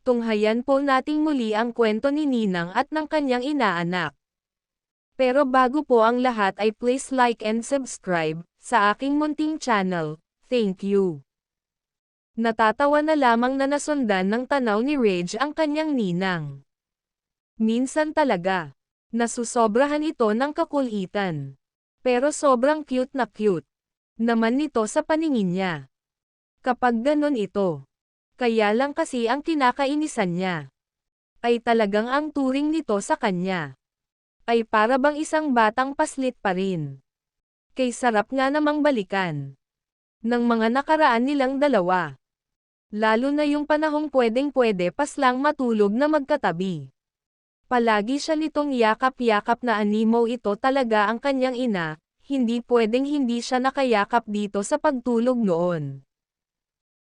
Tunghayan po nating muli ang kwento ni Ninang at ng kanyang inaanak. Pero bago po ang lahat ay please like and subscribe sa aking munting channel. Thank you. Natatawa na lamang na nasundan ng tanaw ni Rage ang kanyang ninang. Minsan talaga, nasusobrahan ito ng kakulitan. Pero sobrang cute na cute naman nito sa paningin niya. Kapag ganon ito, kaya lang kasi ang kinakainisan niya, ay talagang ang turing nito sa kanya, ay para bang isang batang paslit pa rin. Kay sarap nga namang balikan ng mga nakaraan nilang dalawa. Lalo na yung panahong pwedeng-pwede pas lang matulog na magkatabi. Palagi siya nitong yakap-yakap na animo ito talaga ang kanyang ina, hindi pwedeng hindi siya nakayakap dito sa pagtulog noon.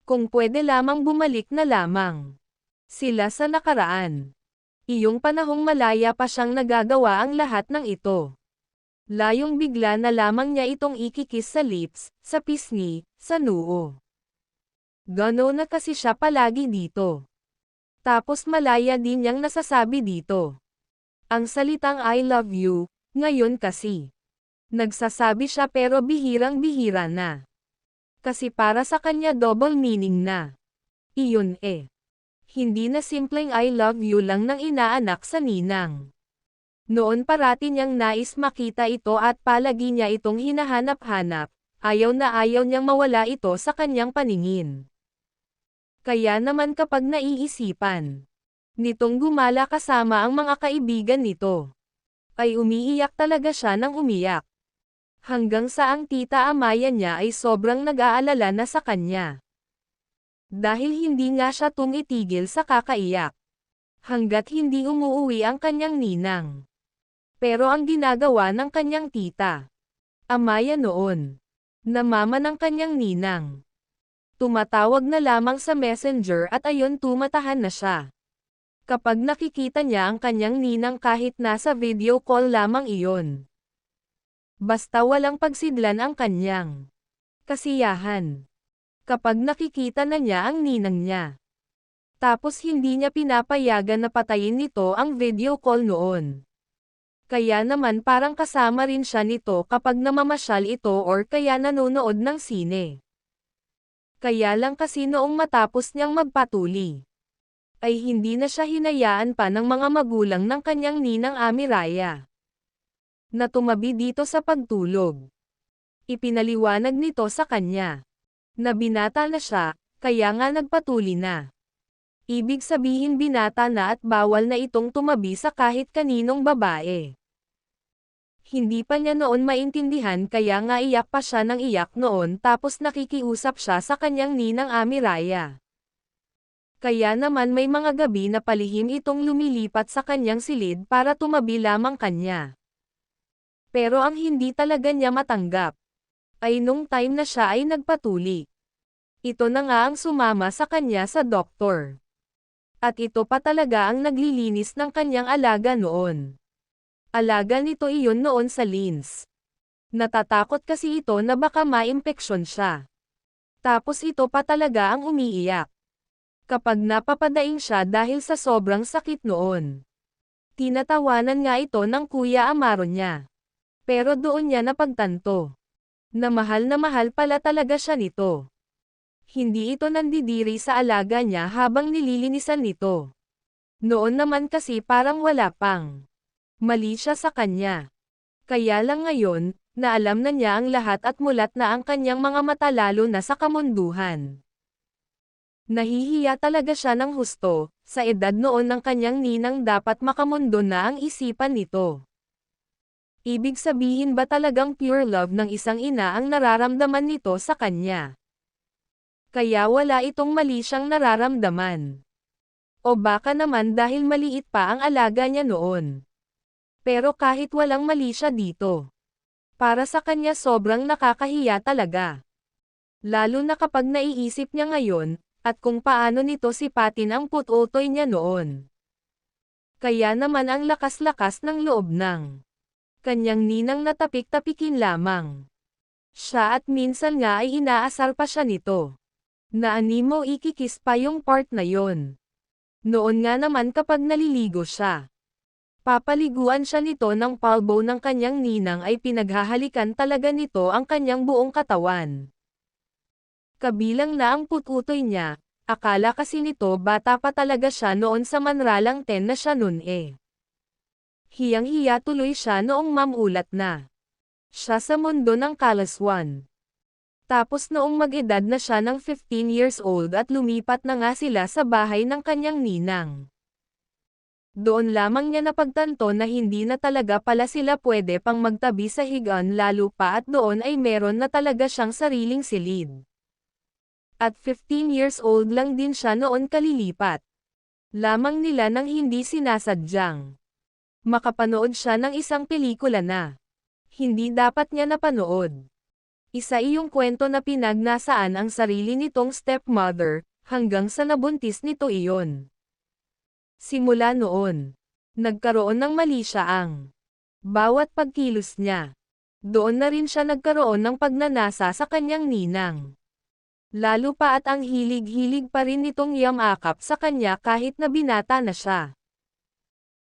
Kung pwede lamang bumalik na lamang. Sila sa nakaraan. Iyong panahong malaya pa siyang nagagawa ang lahat ng ito. Layong bigla na lamang niya itong ikikis sa lips, sa pisngi, sa noo. Gano na kasi siya palagi dito. Tapos malaya din niyang nasasabi dito. Ang salitang I love you, ngayon kasi. Nagsasabi siya pero bihirang-bihira na. Kasi para sa kanya double meaning na. Iyon eh. Hindi na simpleng I love you lang ng inaanak sa ninang. Noon parati niyang nais makita ito at palagi niya itong hinahanap-hanap, ayaw na ayaw niyang mawala ito sa kanyang paningin. Kaya naman kapag naiisipan nitong gumala kasama ang mga kaibigan nito, ay umiiyak talaga siya ng umiyak. Hanggang sa ang tita Amaya niya ay sobrang nag-aalala na sa kanya. Dahil hindi nga siya tumitigil sa kakaiyak. Hanggat hindi umuuwi ang kanyang ninang. Pero ang ginagawa ng kanyang tita, Amaya noon, namama ng kanyang ninang, Tumatawag na lamang sa messenger at ayon tumatahan na siya. Kapag nakikita niya ang kanyang ninang kahit nasa video call lamang iyon. Basta walang pagsidlan ang kanyang kasiyahan. Kapag nakikita na niya ang ninang niya. Tapos hindi niya pinapayagan na patayin nito ang video call noon. Kaya naman parang kasama rin siya nito kapag namamasyal ito or kaya nanonood ng sine. Kaya lang kasi noong matapos niyang magpatuli, ay hindi na siya hinayaan pa ng mga magulang ng kanyang ninang Amiraya. Na tumabi dito sa pagtulog. Ipinaliwanag nito sa kanya. Na binata na siya, kaya nga nagpatuli na. Ibig sabihin binata na at bawal na itong tumabi sa kahit kaninong babae. Hindi pa niya noon maintindihan kaya nga iyak pa siya ng iyak noon tapos nakikiusap siya sa kanyang ninang Amiraya. Kaya naman may mga gabi na palihim itong lumilipat sa kanyang silid para tumabi lamang kanya. Pero ang hindi talaga niya matanggap, ay nung time na siya ay nagpatuli. Ito na nga ang sumama sa kanya sa doktor. At ito pa talaga ang naglilinis ng kanyang alaga noon. Alaga nito iyon noon sa lins. Natatakot kasi ito na baka maimpeksyon siya. Tapos ito pa talaga ang umiiyak. Kapag napapadaing siya dahil sa sobrang sakit noon. Tinatawanan nga ito ng kuya Amaro niya. Pero doon niya napagtanto. Na mahal na mahal pala talaga siya nito. Hindi ito nandidiri sa alaga niya habang nililinisan nito. Noon naman kasi parang wala pang Mali siya sa kanya. Kaya lang ngayon, na alam na niya ang lahat at mulat na ang kanyang mga mata lalo na sa kamunduhan. Nahihiya talaga siya ng husto, sa edad noon ng kanyang ninang dapat makamundo na ang isipan nito. Ibig sabihin ba talagang pure love ng isang ina ang nararamdaman nito sa kanya? Kaya wala itong mali siyang nararamdaman. O baka naman dahil maliit pa ang alaga niya noon. Pero kahit walang mali siya dito. Para sa kanya sobrang nakakahiya talaga. Lalo na kapag naiisip niya ngayon, at kung paano nito si Patin ang pututoy niya noon. Kaya naman ang lakas-lakas ng loob ng kanyang ninang natapik-tapikin lamang. Siya at minsan nga ay inaasar pa siya nito. Na animo ikikis pa yung part na yon. Noon nga naman kapag naliligo siya. Papaliguan siya nito ng palbo ng kanyang ninang ay pinaghahalikan talaga nito ang kanyang buong katawan. Kabilang na ang pututoy niya, akala kasi nito bata pa talaga siya noon sa manralang 10 na siya noon eh. Hiyang-hiya tuloy siya noong mamulat na. Siya sa mundo ng kalaswan. Tapos noong mag-edad na siya ng 15 years old at lumipat na nga sila sa bahay ng kanyang ninang. Doon lamang niya napagtanto na hindi na talaga pala sila pwede pang magtabi sa higan lalo pa at doon ay meron na talaga siyang sariling silid. At 15 years old lang din siya noon kalilipat. Lamang nila nang hindi sinasadyang. Makapanood siya ng isang pelikula na. Hindi dapat niya napanood. Isa iyong kwento na pinagnasaan ang sarili nitong stepmother, hanggang sa nabuntis nito iyon. Simula noon, nagkaroon ng mali siya ang bawat pagkilos niya. Doon na rin siya nagkaroon ng pagnanasa sa kanyang ninang. Lalo pa at ang hilig-hilig pa rin nitong yamakap sa kanya kahit na binata na siya.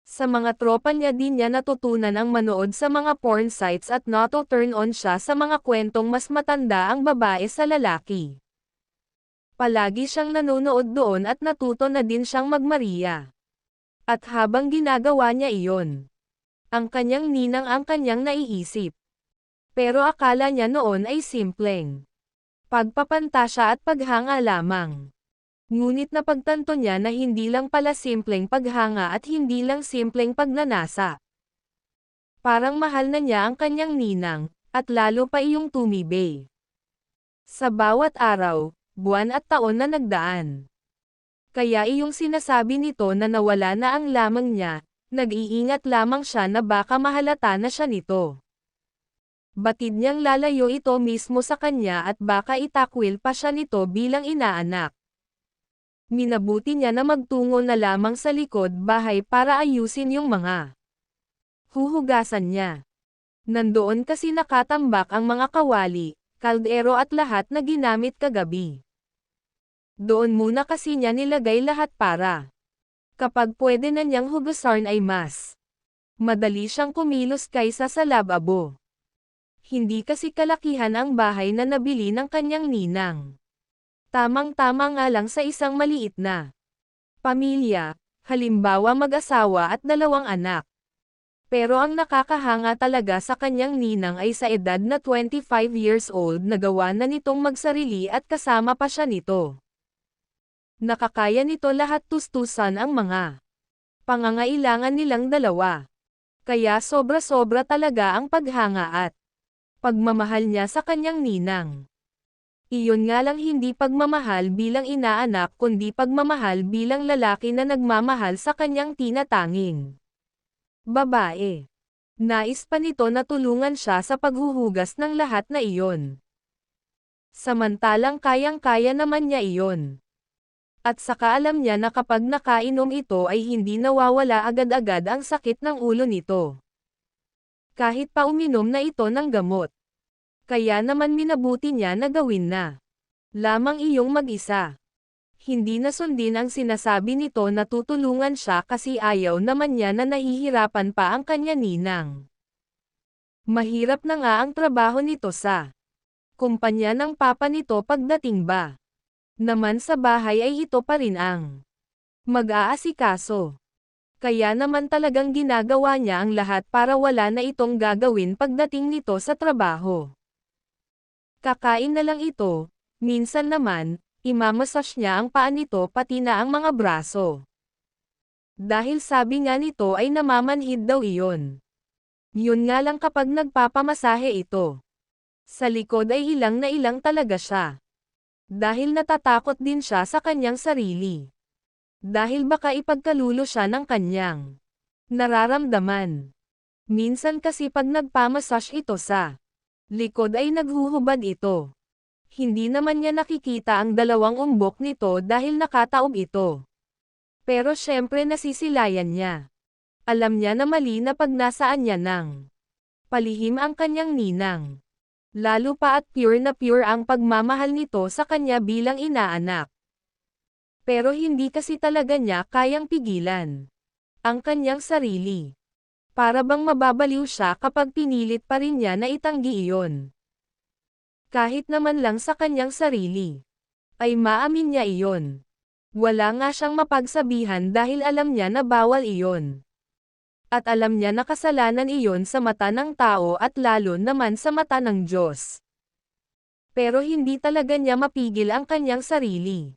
Sa mga tropa niya din niya natutunan ang manood sa mga porn sites at not to turn on siya sa mga kwentong mas matanda ang babae sa lalaki. Palagi siyang nanonood doon at natuto na din siyang magmaria. At habang ginagawa niya iyon, ang kanyang ninang ang kanyang naiisip. Pero akala niya noon ay simpleng pagpapantasya at paghanga lamang. Ngunit napagtanto niya na hindi lang pala simpleng paghanga at hindi lang simpleng pagnanasa. Parang mahal na niya ang kanyang ninang, at lalo pa iyong tumibay. Sa bawat araw, buwan at taon na nagdaan. Kaya iyong sinasabi nito na nawala na ang lamang niya, nag-iingat lamang siya na baka mahalata na siya nito. Batid niyang lalayo ito mismo sa kanya at baka itakwil pa siya nito bilang inaanak. Minabuti niya na magtungo na lamang sa likod bahay para ayusin yung mga huhugasan niya. Nandoon kasi nakatambak ang mga kawali, kaldero at lahat na ginamit kagabi. Doon muna kasi niya nilagay lahat para. Kapag pwede na niyang hugasan ay mas. Madali siyang kumilos kaysa sa lababo. Hindi kasi kalakihan ang bahay na nabili ng kanyang ninang. Tamang-tama nga lang sa isang maliit na pamilya, halimbawa mag-asawa at dalawang anak. Pero ang nakakahanga talaga sa kanyang ninang ay sa edad na 25 years old nagawa na nitong magsarili at kasama pa siya nito. Nakakaya nito lahat tustusan ang mga pangangailangan nilang dalawa. Kaya sobra-sobra talaga ang paghanga at pagmamahal niya sa kanyang ninang. Iyon nga lang hindi pagmamahal bilang inaanak kundi pagmamahal bilang lalaki na nagmamahal sa kanyang tinatanging babae. Nais pa nito na tulungan siya sa paghuhugas ng lahat na iyon. Samantalang kayang-kaya naman niya iyon. At saka alam niya na kapag nakainom ito ay hindi nawawala agad-agad ang sakit ng ulo nito. Kahit pa uminom na ito ng gamot. Kaya naman minabuti niya na gawin na. Lamang iyong mag-isa. Hindi na sundin ang sinasabi nito na tutulungan siya kasi ayaw naman niya na nahihirapan pa ang kanya ninang. Mahirap na nga ang trabaho nito sa kumpanya ng papa nito pagdating ba naman sa bahay ay ito pa rin ang mag-aasikaso. Kaya naman talagang ginagawa niya ang lahat para wala na itong gagawin pagdating nito sa trabaho. Kakain na lang ito, minsan naman, imamasas niya ang paa nito pati na ang mga braso. Dahil sabi nga nito ay namamanhid daw iyon. Yun nga lang kapag nagpapamasahe ito. Sa likod ay ilang na ilang talaga siya. Dahil natatakot din siya sa kanyang sarili. Dahil baka ipagkalulo siya ng kanyang nararamdaman. Minsan kasi pag nagpamassage ito sa likod ay naghuhubad ito. Hindi naman niya nakikita ang dalawang umbok nito dahil nakataob ito. Pero syempre nasisilayan niya. Alam niya na mali na pag nasaan niya nang palihim ang kanyang ninang. Lalo pa at pure na pure ang pagmamahal nito sa kanya bilang inaanak. Pero hindi kasi talaga niya kayang pigilan. Ang kanyang sarili. Para bang mababaliw siya kapag pinilit pa rin niya na itanggi iyon. Kahit naman lang sa kanyang sarili. Ay maamin niya iyon. Wala nga siyang mapagsabihan dahil alam niya na bawal iyon. At alam niya na kasalanan iyon sa mata ng tao at lalo naman sa mata ng Diyos. Pero hindi talaga niya mapigil ang kanyang sarili.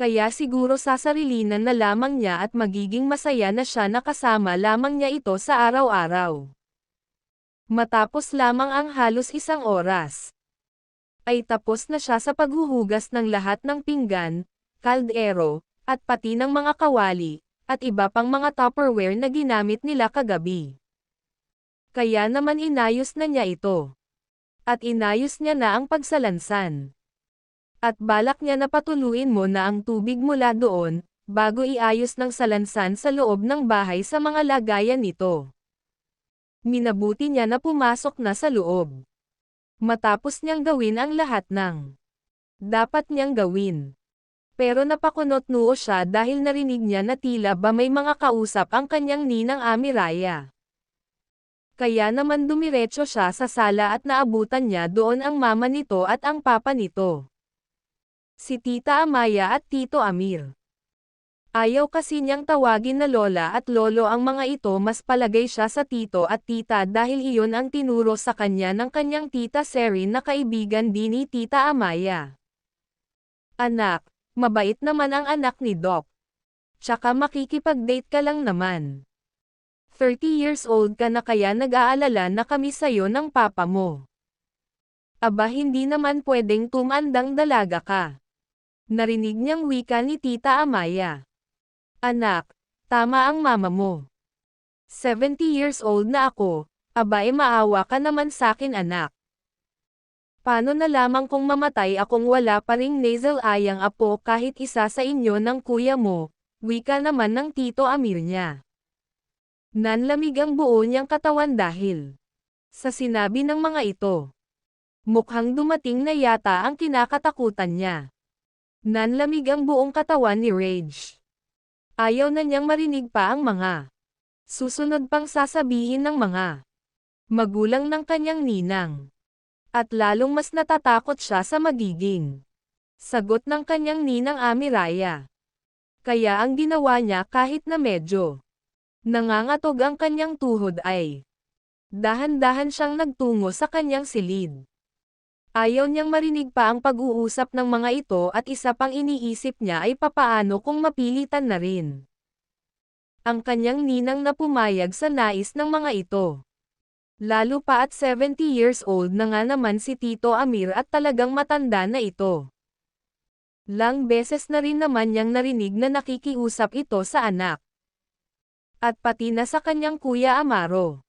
Kaya siguro sasarilinan na lamang niya at magiging masaya na siya nakasama lamang niya ito sa araw-araw. Matapos lamang ang halos isang oras, ay tapos na siya sa paghuhugas ng lahat ng pinggan, kaldero, at pati ng mga kawali, at iba pang mga tupperware na ginamit nila kagabi. Kaya naman inayos na niya ito. At inayos niya na ang pagsalansan. At balak niya na patuluin mo na ang tubig mula doon, bago iayos ng salansan sa loob ng bahay sa mga lagayan nito. Minabuti niya na pumasok na sa loob. Matapos niyang gawin ang lahat ng dapat niyang gawin. Pero napakunot noo siya dahil narinig niya na tila ba may mga kausap ang kanyang ninang Amiraya. Kaya naman dumiretso siya sa sala at naabutan niya doon ang mama nito at ang papa nito si Tita Amaya at Tito Amir. Ayaw kasi niyang tawagin na lola at lolo ang mga ito mas palagay siya sa tito at tita dahil iyon ang tinuro sa kanya ng kanyang tita Serin na kaibigan din ni Tita Amaya. Anak, mabait naman ang anak ni Doc. Tsaka makikipag-date ka lang naman. 30 years old ka na kaya nag-aalala na kami sayo ng papa mo. Aba hindi naman pwedeng tumandang dalaga ka. Narinig niyang wika ni Tita Amaya. Anak, tama ang mama mo. 70 years old na ako, abay maawa ka naman sakin anak. Paano na lamang kung mamatay akong wala pa ring nasal ayang apo kahit isa sa inyo ng kuya mo, wika naman ng Tito Amir niya. Nanlamig ang buo niyang katawan dahil sa sinabi ng mga ito. Mukhang dumating na yata ang kinakatakutan niya. Nanlamig ang buong katawan ni Rage. Ayaw na niyang marinig pa ang mga susunod pang sasabihin ng mga magulang ng kanyang ninang. At lalong mas natatakot siya sa magiging sagot ng kanyang ninang Amiraya. Kaya ang ginawa niya kahit na medyo nangangatog ang kanyang tuhod ay dahan-dahan siyang nagtungo sa kanyang silid. Ayaw niyang marinig pa ang pag-uusap ng mga ito at isa pang iniisip niya ay papaano kung mapilitan na rin. Ang kanyang ninang na pumayag sa nais ng mga ito. Lalo pa at 70 years old na nga naman si Tito Amir at talagang matanda na ito. Lang beses na rin naman niyang narinig na nakikiusap ito sa anak. At pati na sa kanyang kuya Amaro.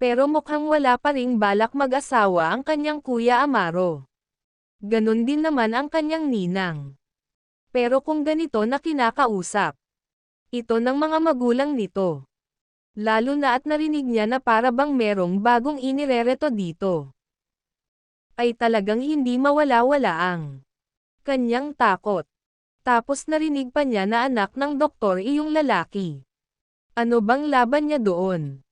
Pero mukhang wala pa ring balak mag-asawa ang kanyang kuya Amaro. Ganon din naman ang kanyang ninang. Pero kung ganito na kinakausap, ito ng mga magulang nito. Lalo na at narinig niya na para bang merong bagong inirereto dito. Ay talagang hindi mawala-wala ang kanyang takot. Tapos narinig pa niya na anak ng doktor iyong lalaki. Ano bang laban niya doon?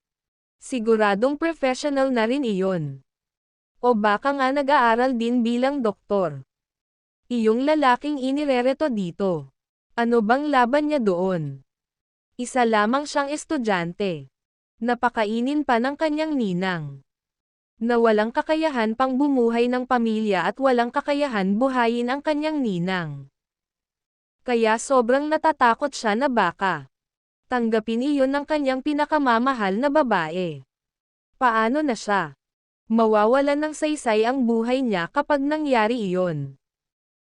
Siguradong professional na rin iyon. O baka nga nag-aaral din bilang doktor. Iyong lalaking inirereto dito. Ano bang laban niya doon? Isa lamang siyang estudyante. Napakainin pa ng kanyang ninang. Na walang kakayahan pang bumuhay ng pamilya at walang kakayahan buhayin ang kanyang ninang. Kaya sobrang natatakot siya na baka tanggapin iyon ng kanyang pinakamamahal na babae. Paano na siya? Mawawalan ng saysay ang buhay niya kapag nangyari iyon.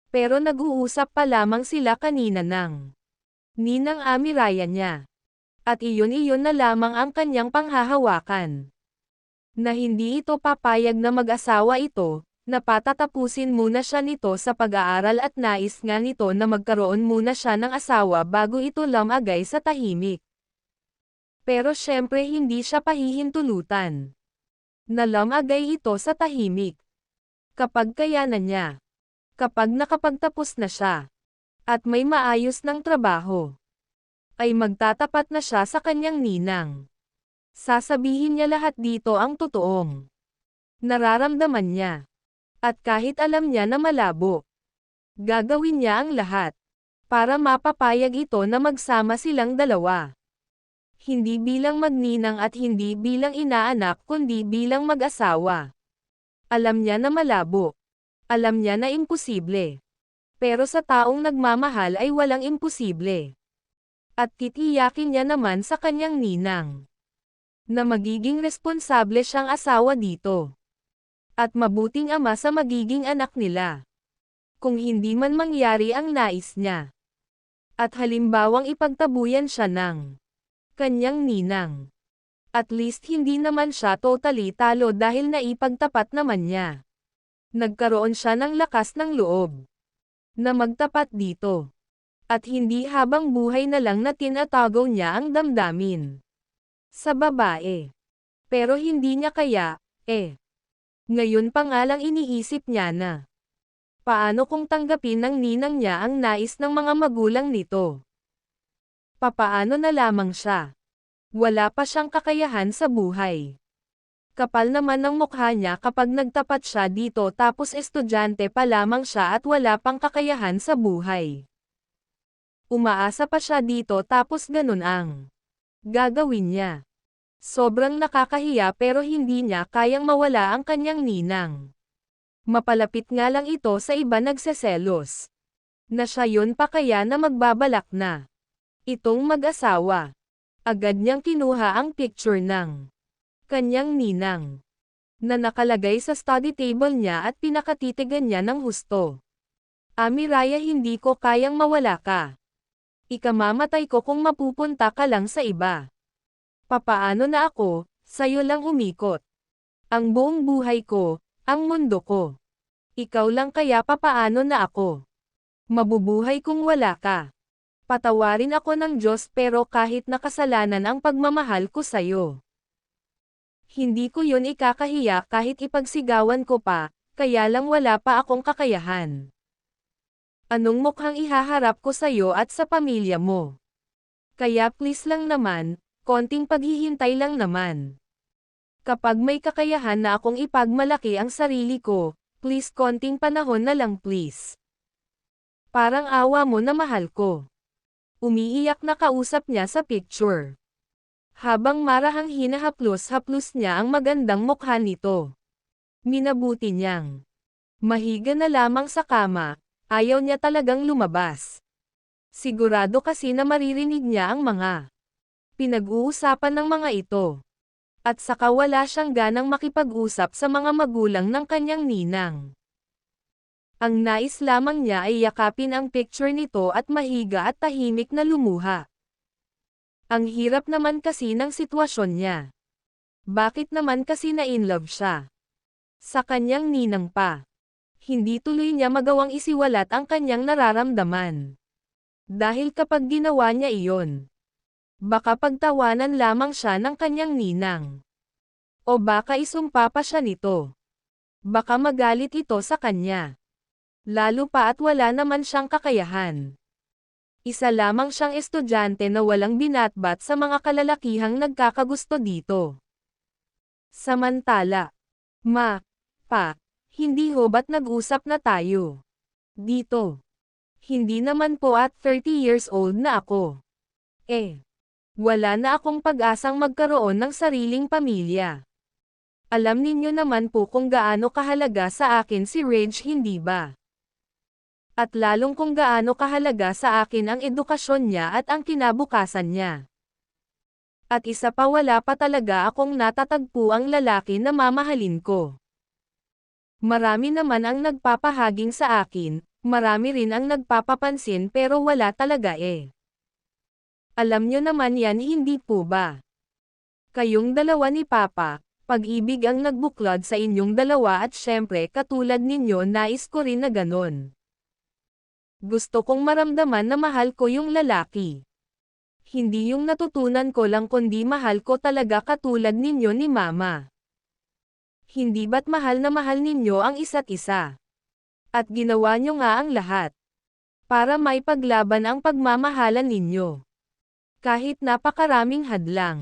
Pero nag-uusap pa lamang sila kanina ng ninang amiraya niya. At iyon-iyon na lamang ang kanyang panghahawakan. Na hindi ito papayag na mag-asawa ito, na patatapusin muna siya nito sa pag-aaral at nais nga nito na magkaroon muna siya ng asawa bago ito lamagay sa tahimik. Pero syempre hindi siya pahihintulutan. Nalamagay ito sa tahimik. Kapag kayanan niya. Kapag nakapagtapos na siya. at may maayos ng trabaho, ay magtatapat na siya sa kanyang ninang. Sasabihin niya lahat dito ang totoong nararamdaman niya. At kahit alam niya na malabo, gagawin niya ang lahat para mapapayag ito na magsama silang dalawa. Hindi bilang magninang at hindi bilang inaanak kundi bilang mag-asawa. Alam niya na malabo. Alam niya na imposible. Pero sa taong nagmamahal ay walang imposible. At titiyakin niya naman sa kanyang ninang na magiging responsable siyang asawa dito. At mabuting ama sa magiging anak nila. Kung hindi man mangyari ang nais niya. At halimbawang ipagtabuyan siya ng kanyang ninang. At least hindi naman siya totally talo dahil naipagtapat naman niya. Nagkaroon siya ng lakas ng loob na magtapat dito. At hindi habang buhay na lang na tinatago niya ang damdamin. Sa babae. Pero hindi niya kaya, eh. Ngayon pa nga lang iniisip niya na. Paano kung tanggapin ng ninang niya ang nais ng mga magulang nito? Papaano na lamang siya? Wala pa siyang kakayahan sa buhay. Kapal naman ng mukha niya kapag nagtapat siya dito tapos estudyante pa lamang siya at wala pang kakayahan sa buhay. Umaasa pa siya dito tapos ganun ang gagawin niya. Sobrang nakakahiya pero hindi niya kayang mawala ang kanyang ninang. Mapalapit nga lang ito sa iba nagseselos. Na siya yun pa kaya na magbabalak na. Itong mag-asawa. Agad niyang kinuha ang picture ng kanyang ninang, na nakalagay sa study table niya at pinakatitigan niya ng husto. Amiraya hindi ko kayang mawala ka. Ikamamatay ko kung mapupunta ka lang sa iba. Papaano na ako, sa'yo lang umikot. Ang buong buhay ko, ang mundo ko. Ikaw lang kaya papaano na ako. Mabubuhay kung wala ka. Patawarin ako ng Diyos pero kahit nakasalanan ang pagmamahal ko sa'yo. Hindi ko yun ikakahiya kahit ipagsigawan ko pa, kaya lang wala pa akong kakayahan. Anong mukhang ihaharap ko sa'yo at sa pamilya mo? Kaya please lang naman, konting paghihintay lang naman. Kapag may kakayahan na akong ipagmalaki ang sarili ko, please konting panahon na lang please. Parang awa mo na mahal ko. Umiiyak na kausap niya sa picture. Habang marahang hinahaplos-haplos niya ang magandang mukha nito. Minabuti niyang. Mahiga na lamang sa kama, ayaw niya talagang lumabas. Sigurado kasi na maririnig niya ang mga pinag-uusapan ng mga ito. At saka wala siyang ganang makipag-usap sa mga magulang ng kanyang ninang. Ang nais lamang niya ay yakapin ang picture nito at mahiga at tahimik na lumuha. Ang hirap naman kasi ng sitwasyon niya. Bakit naman kasi na-inlove siya? Sa kanyang ninang pa. Hindi tuloy niya magawang isiwalat ang kanyang nararamdaman. Dahil kapag ginawa niya iyon, baka pagtawanan lamang siya ng kanyang ninang. O baka isumpa pa siya nito. Baka magalit ito sa kanya. Lalo pa at wala naman siyang kakayahan. Isa lamang siyang estudyante na walang binatbat sa mga kalalakihang nagkakagusto dito. Samantala, ma, pa, hindi ho ba't nag-usap na tayo? Dito. Hindi naman po at 30 years old na ako. Eh, wala na akong pag-asang magkaroon ng sariling pamilya. Alam ninyo naman po kung gaano kahalaga sa akin si Rage hindi ba? At lalong kung gaano kahalaga sa akin ang edukasyon niya at ang kinabukasan niya. At isa pa wala pa talaga akong natatagpo ang lalaki na mamahalin ko. Marami naman ang nagpapahaging sa akin, marami rin ang nagpapapansin pero wala talaga eh. Alam nyo naman yan hindi po ba? Kayong dalawa ni Papa, pag-ibig ang nagbuklod sa inyong dalawa at syempre katulad ninyo nais ko rin na ganon. Gusto kong maramdaman na mahal ko yung lalaki. Hindi yung natutunan ko lang kundi mahal ko talaga katulad ninyo ni mama. Hindi ba't mahal na mahal ninyo ang isa't isa? At ginawa nyo nga ang lahat. Para may paglaban ang pagmamahalan ninyo. Kahit napakaraming hadlang.